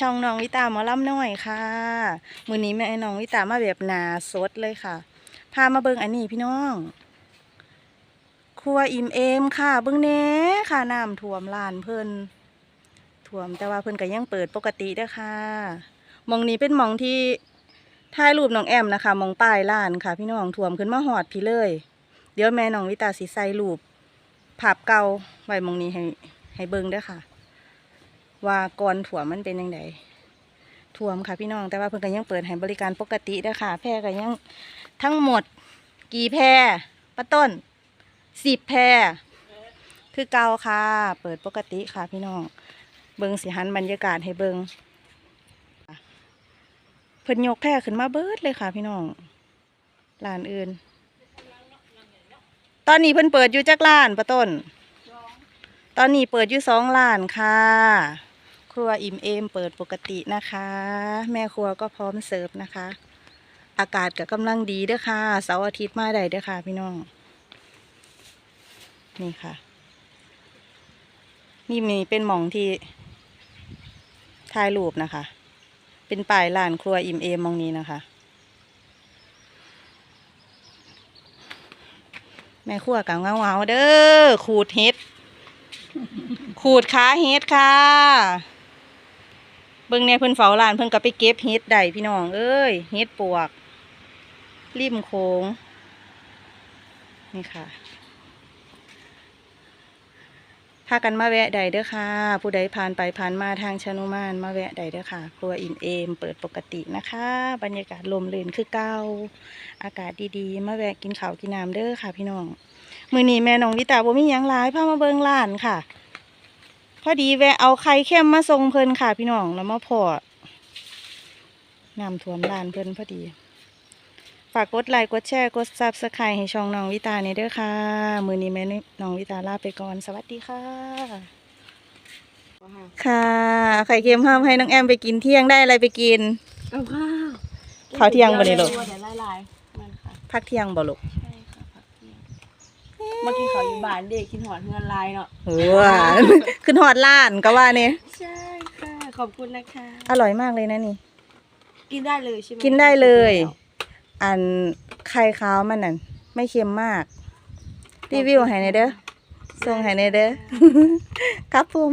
ช่องน้องวิตาหมอลำน้อยค่ะ มือนี้แม่น้องวิตามาแบบนาสดเลยค่ะ พามาเบิ่งอันนี้พี่น้องครัวอิ่มเอมค่ะ เบิ่งแหน่ค่ะน้ำท่วมลานเพิ่นท่วมแต่ว่าเพิ่นก็ยังเปิดปกติเด้อค่ะมองนี้เป็นมองที่ถ่ายรูปน้องแอมนะคะ มองป้ายลานค่ะ พี่น้องท่วมขึ้นมาหอดพี่เลย เดี๋ยวแม่น้องวิตาสิใส่รูปภาพเก่าไว้หมองนี้ให้ให้เบิ่งเด้อค่ะ ว่าก่อนถ่วมันเป็นยังไงถ่วมค่ะพี่น้อง แต่ว่าเพิ่นก็ยังเปิดให้บริการปกติเด้อค่ะ แพร่ก็ยังทั้งหมด กี่แพร่ป้าต้นสิบแพร่คือเก่าค่ะ เปิดปกติค่ะพี่น้อง เบิงสิหันบรรยากาศให้เบิงเพิ่นยกแพร่ขึ้นมาเบิดเลยค่ะ พี่น้องร้านอื่น ตอนนี้เพิ่นเปิดอยู่จักร้านป้าต้น ตอนนี้เปิดอยู่สองร้านค่ะ ครัวอิ่มเอมเปิดปกตินะคะ แม่ครัวก็พร้อมเสิร์ฟนะคะ อากาศก็กำลังดีเด้อค่ะเสาร์อาทิตย์มาได้เด้อค่ะพี่น้อง นี่ค่ะ นี่มีเป็นหม่องที่ถ่ายรูปนะคะ เป็นป้ายร้านครัวอิ่มเอมมองนี้นะคะ แม่ครัวกับเงาเงาเด้อขูดเฮ็ด ขูดขาเฮ็ดค่ะ เบิ่งเนี่ยเพิ่นเฝ้าร้านเพิ่นก็ไปเก็บเฮ็ดได้พี่น้อง เอ้ยเฮ็ดปวก ริมโค้งนี่ค่ะพากันมาแวะใดเด้อค่ะ ผู้ใดผ่านไปผ่านมาทางชนุมานมาแวะใดเด้อค่ะ ครัวอิ่มเอม เปิดปกตินะคะ บรรยากาศลมเลื่นคือเก้า อากาศดีๆ มาแวะกินข้าวกินน้ำเด้อค่ะ พี่น้อง มือนี้แม่น้องวิตาบ่มียังหลายพามาเบิ่งร้านค่ะ อดีแวะเอาไข่เค็มมาส่งเพิ่นค่ะพี่น้องแล้วมาพอน้ำท่วมร้านเพิ่นพอดี ฝากกดไลค์กดแชร์กดซับสไครต์ให้ช่องน้องวิตาเนี่ยเด้อค่ะ มือนี้แม่น้องวิตาลาไปก่อนสวัสดีค่ะ ค่ะไข่เค็มห้ามให้น้องแอมไปกินเที่ยงได้อะไรไปกินเอาข้าวข้าวเที่ยงบ่นี่ลูกเดี๋ยวไล่ๆมันค่ะพักเที่ยงบ่ลูกใช่ค่ะพักเที่ยงเมื่อกี้เขาอยู่บ้านเด็กคิดหอดเงินลายเนาะเออหวานขึ้นหอดล้านก็ว่าเนี่ยใช่ค่ะขอบคุณนะคะ อร่อยมากเลยนะนี่ กินได้เลยใช่ไหมกินได้เลย อันไข่ขาวมันน่ะไม่เค็มมาก รีวิวให้ในอยเด้อส่งให้ในอยเด้อ ครับผม